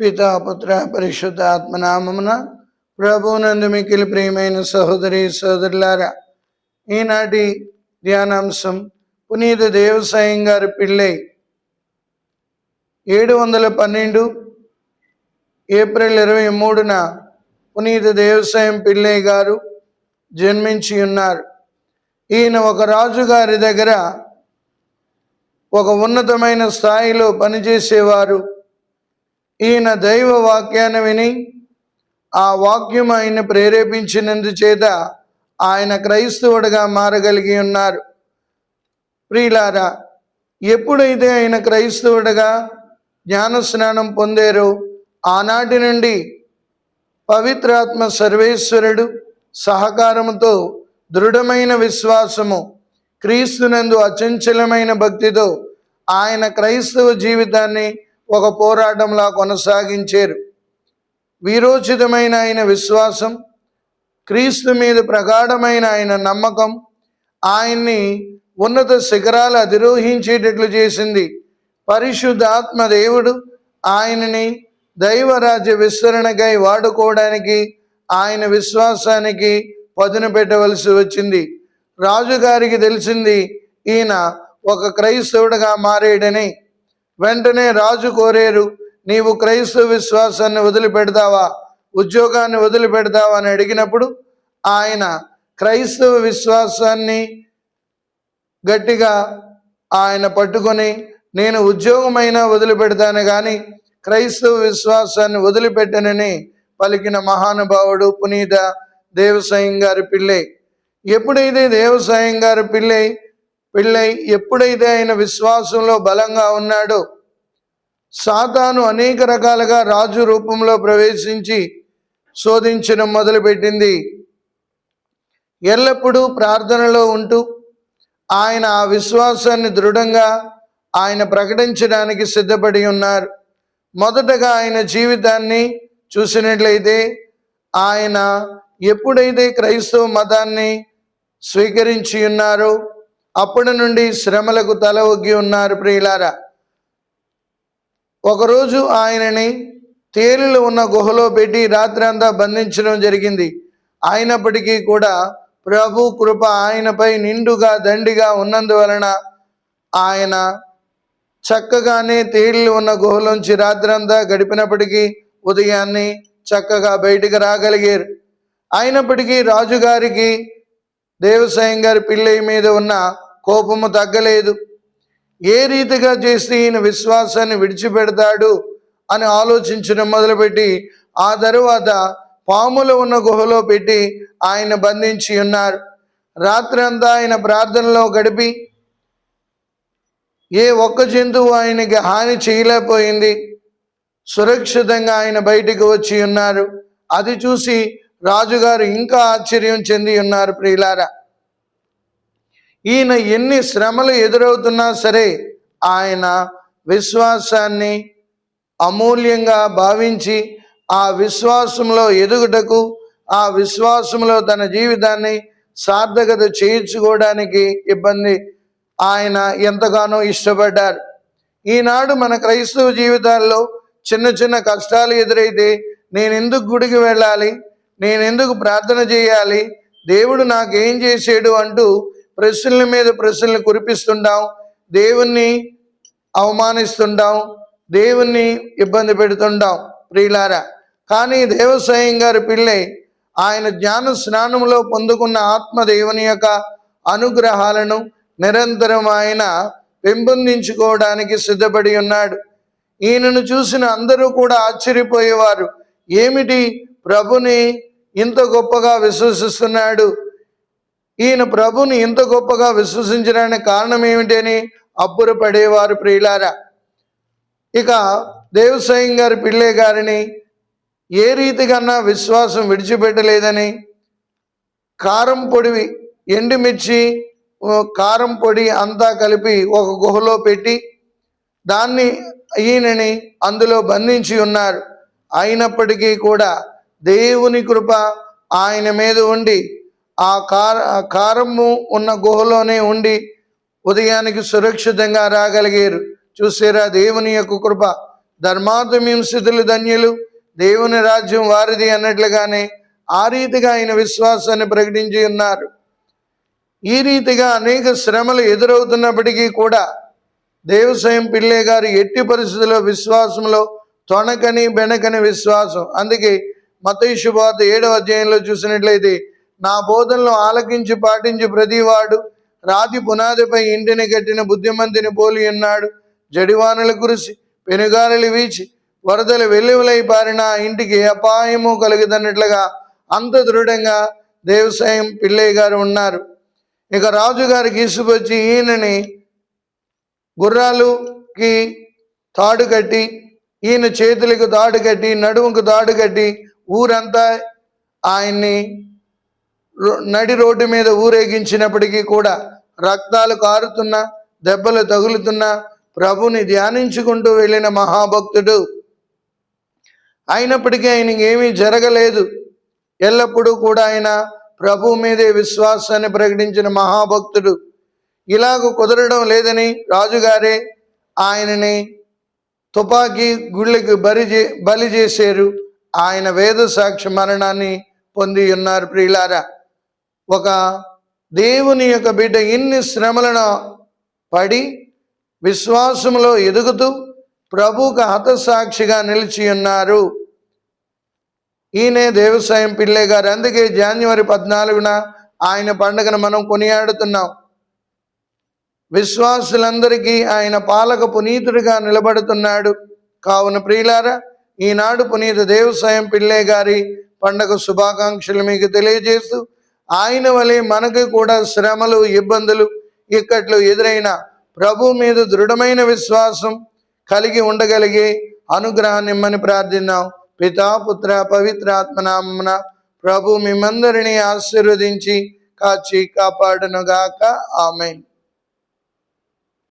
పితాపుత్ర పరిశుద్ధ ఆత్మనామమున ప్రభునందు మికిలి ప్రియమైన సహోదరి సహోదరులారా ఈనాటి ధ్యానాంశం పునీత దేవసాయం గారి పిల్లై ఏడు వందల పన్నెండు ఏప్రిల్ ఇరవై మూడున పునీత దేవసాయం పిల్లై గారు జన్మించి ఉన్నారు. ఈయన ఒక రాజు గారి దగ్గర ఒక ఉన్నతమైన స్థాయిలో పనిచేసేవారు. ఈయన దైవ వాక్యాన్ని విని ఆ వాక్యం ఆయన ప్రేరేపించినందుచేత ఆయన క్రైస్తవుడిగా మారగలిగి ఉన్నారు. ప్రియులారా ఎప్పుడైతే ఆయన క్రైస్తవుడిగా జ్ఞాన స్నానం పొందారో ఆనాటి నుండి పవిత్రాత్మ సర్వేశ్వరుడు సహకారముతో దృఢమైన విశ్వాసము క్రీస్తునందు అచంచలమైన భక్తితో ఆయన క్రైస్తవ జీవితాన్ని ఒక పోరాటంలా కొనసాగించారు. వీరోచితమైన ఆయన విశ్వాసం క్రీస్తు మీద ప్రగాఢమైన ఆయన నమ్మకం ఆయన్ని ఉన్నత శిఖరాలు అధిరోహించేటట్లు చేసింది పరిశుద్ధాత్మ దేవుడు. ఆయనని దైవరాజ్య విస్తరణకై వాడుకోవడానికి ఆయన విశ్వాసానికి పదును పెట్టవలసి వచ్చింది. రాజుగారికి తెలిసింది ఈయన ఒక క్రైస్తవుడిగా మారేడని. వెంటనే రాజు కోరేరు నీవు క్రైస్తవ విశ్వాసాన్ని వదిలిపెడతావా? ఉద్యోగాన్ని వదిలిపెడతావా? అని అడిగినప్పుడు ఆయన క్రైస్తవ విశ్వాసాన్ని గట్టిగా ఆయన పట్టుకొని నేను ఉద్యోగమైనా వదిలిపెడతాను కానీ క్రైస్తవ విశ్వాసాన్ని వదిలిపెట్టనని పలికిన మహానుభావుడు పునీత దేవసాయం గారి పిల్లై. ఎప్పుడైతే దేవసాయం గారి పిల్లై పెళ్ళై ఎప్పుడైతే ఆయన విశ్వాసంలో బలంగా ఉన్నాడో సాతాను అనేక రకాలుగా రాజు రూపంలో ప్రవేశించి శోధించడం మొదలుపెట్టింది. ఎల్లప్పుడూ ప్రార్థనలో ఉంటూ ఆయన ఆ విశ్వాసాన్ని దృఢంగా ఆయన ప్రకటించడానికి సిద్ధపడి ఉన్నారు. మొదటగా ఆయన జీవితాన్ని చూసినట్లయితే ఆయన ఎప్పుడైతే క్రైస్తవ మతాన్ని స్వీకరించి ఉన్నారో అప్పటి నుండి శ్రమలకు తల ఒగ్గి ఉన్నారు ప్రియులారా. ఒకరోజు ఆయనని తేలిలో ఉన్న గుహలో పెట్టి రాత్రి అంతా బంధించడం జరిగింది. అయినప్పటికీ కూడా ప్రభు కృప ఆయనపై నిండుగా దండిగా ఉన్నందువలన ఆయన చక్కగానే తేలిలో ఉన్న గుహలోంచి రాత్రంతా గడిపినప్పటికీ ఉదయాన్నే చక్కగా బయటికి రాగలిగారు. అయినప్పటికీ రాజుగారికి దేవసాయం గారి పిల్లయ్య మీద ఉన్న కోపము తగ్గలేదు. ఏ రీతిగా చేస్తే ఈయన విశ్వాసాన్ని విడిచిపెడతాడు అని ఆలోచించడం మొదలుపెట్టి ఆ తరువాత పాములు ఉన్న గుహలో పెట్టి ఆయన బంధించి ఉన్నారు. రాత్రి అంతా ఆయన ప్రార్థనలో గడిపి ఏ ఒక్క జంతువు ఆయనకి హాని చేయలేకపోయింది. సురక్షితంగా ఆయన బయటికి వచ్చి ఉన్నారు. అది చూసి రాజుగారు ఇంకా ఆశ్చర్యం చెంది ఉన్నారు ప్రియులారా. ఈయన ఎన్ని శ్రమలు ఎదురవుతున్నా సరే ఆయన విశ్వాసాన్ని అమూల్యంగా భావించి ఆ విశ్వాసంలో ఎదుగుటకు ఆ విశ్వాసంలో తన జీవితాన్ని సార్థకత చేయించుకోవడానికి ఇబ్బంది ఆయన ఎంతగానో ఇష్టపడ్డారు. ఈనాడు మన క్రైస్తవ జీవితాల్లో చిన్న చిన్న కష్టాలు ఎదురైతే నేను ఎందుకు గుడికి వెళ్ళాలి? నేను ఎందుకు ప్రార్థన చేయాలి? దేవుడు నాకేం చేసాడు అంటూ ప్రశ్నల మీద ప్రశ్నలు కురిపిస్తుంటాం. దేవుణ్ణి అవమానిస్తుంటాం. దేవుణ్ణి ఇబ్బంది పెడుతుంటాం ప్రియులారా. కానీ దేవసాయం గారి పిల్లై ఆయన జ్ఞాన స్నానంలో పొందుకున్న ఆత్మ దేవుని యొక్క అనుగ్రహాలను నిరంతరం ఆయన పెంపొందించుకోవడానికి సిద్ధపడి ఉన్నాడు. ఈయనను చూసిన అందరూ కూడా ఆశ్చర్యపోయేవారు. ఏమిటి? ప్రభుని ఇంత గొప్పగా విశ్వసిస్తున్నాడు. ఈయన ప్రభుని ఇంత గొప్పగా విశ్వసించడానికి కారణం ఏమిటని అబ్బురపడేవారు ప్రియులారా. ఇక దేవసాయం గారి పిల్లే గారిని ఏ రీతికన్నా విశ్వాసం విడిచిపెట్టలేదని కారం పొడివి ఎండుమిర్చి కారం పొడి అంతా కలిపి ఒక గుహలో పెట్టి దాన్ని ఈయనని అందులో బంధించి ఉన్నారు. అయినప్పటికీ కూడా దేవుని కృప ఆయన మీద ఉండి ఆ కార ఆ కారము ఉన్న గుహలోనే ఉండి ఉదయానికి సురక్షితంగా రాగలిగారు. చూసారా? దేవుని యొక్క కృప. ధర్మాత్మహింసితులు ధన్యులు. దేవుని రాజ్యం వారిది అన్నట్లుగానే ఆ రీతిగా ఆయన విశ్వాసాన్ని ప్రకటించి ఉన్నారు. ఈ రీతిగా అనేక శ్రమలు ఎదురవుతున్నప్పటికీ కూడా దేవస్వయం పిల్లే గారు ఎట్టి పరిస్థితుల్లో విశ్వాసంలో తొణకని బెనకని విశ్వాసం. అందుకే మత శుభార్త ఏడవ అధ్యాయంలో చూసినట్లయితే నా బోధనలు ఆలకించి పాటించి ప్రతివాడు రాతి పునాదిపై ఇంటిని కట్టిన బుద్ధిమంతిని పోలి ఉన్నాడు. జడివానలు కురిసి పెనుగాలులు వీచి వరదలు వెల్లువలై పారిన ఇంటికి అపాయము కలుగుతున్నట్లుగా అంత దృఢంగా దేవసాయం పిల్లయ్య గారు ఉన్నారు. ఇక రాజుగారికి ఇసుకొచ్చి ఈయనని గుర్రాలుకి తాడు కట్టి ఈయన చేతులకు తాడు కట్టి నడుముకు తాడు కట్టి ఊరంతా ఆయన్ని రో- నడి రోడ్డు మీద ఊరేగించినప్పటికీ కూడా రక్తాలు కారుతున్నా దెబ్బలు తగులుతున్నా ప్రభుని ధ్యానించుకుంటూ వెళ్ళిన మహాభక్తుడు. అయినప్పటికీ ఆయనకి ఏమీ జరగలేదు. ఎల్లప్పుడూ కూడా ఆయన ప్రభు మీదే విశ్వాసాన్ని ప్రకటించిన మహాభక్తుడు. ఇలాగ కుదరడం లేదని రాజుగారే ఆయనని తుపాకీ గుళ్ళకి బలి చే బలి చేశారు. ఆయన వేద సాక్షి మరణాన్ని పొంది ఉన్నారు ప్రియులారా. ఒక దేవుని యొక్క బిడ్డ ఇన్ని శ్రమలను పడి విశ్వాసంలో ఎదుగుతూ ప్రభుకు హతసాక్షిగా నిలిచి ఉన్నారు. ఈయనే దేవసాయం పిల్లే గారు. అందుకే జాన్యువరి పద్నాలుగున ఆయన పండుగను మనం కొనియాడుతున్నాం. విశ్వాసులందరికీ ఆయన పాలక పునీతుడిగా నిలబడుతున్నాడు. కావున ప్రియులారా ఈనాడు పునీత దేవసాయం పిల్లే గారి పండగ శుభాకాంక్షలు మీకు తెలియజేస్తూ ఆయన వలె మనకు కూడా శ్రమలు ఇబ్బందులు ఇక్కట్లు ఎదురైన ప్రభు మీద దృఢమైన విశ్వాసం కలిగి ఉండగలిగే అనుగ్రహాన్ని ఇమ్మని ప్రార్థిద్దాం. పితాపుత్ర పవిత్ర పవిత్రాత్మనామన ప్రభు మిమ్మందరినీ ఆశీర్వదించి కాచి కాపాడునుగాక. ఆమెన్.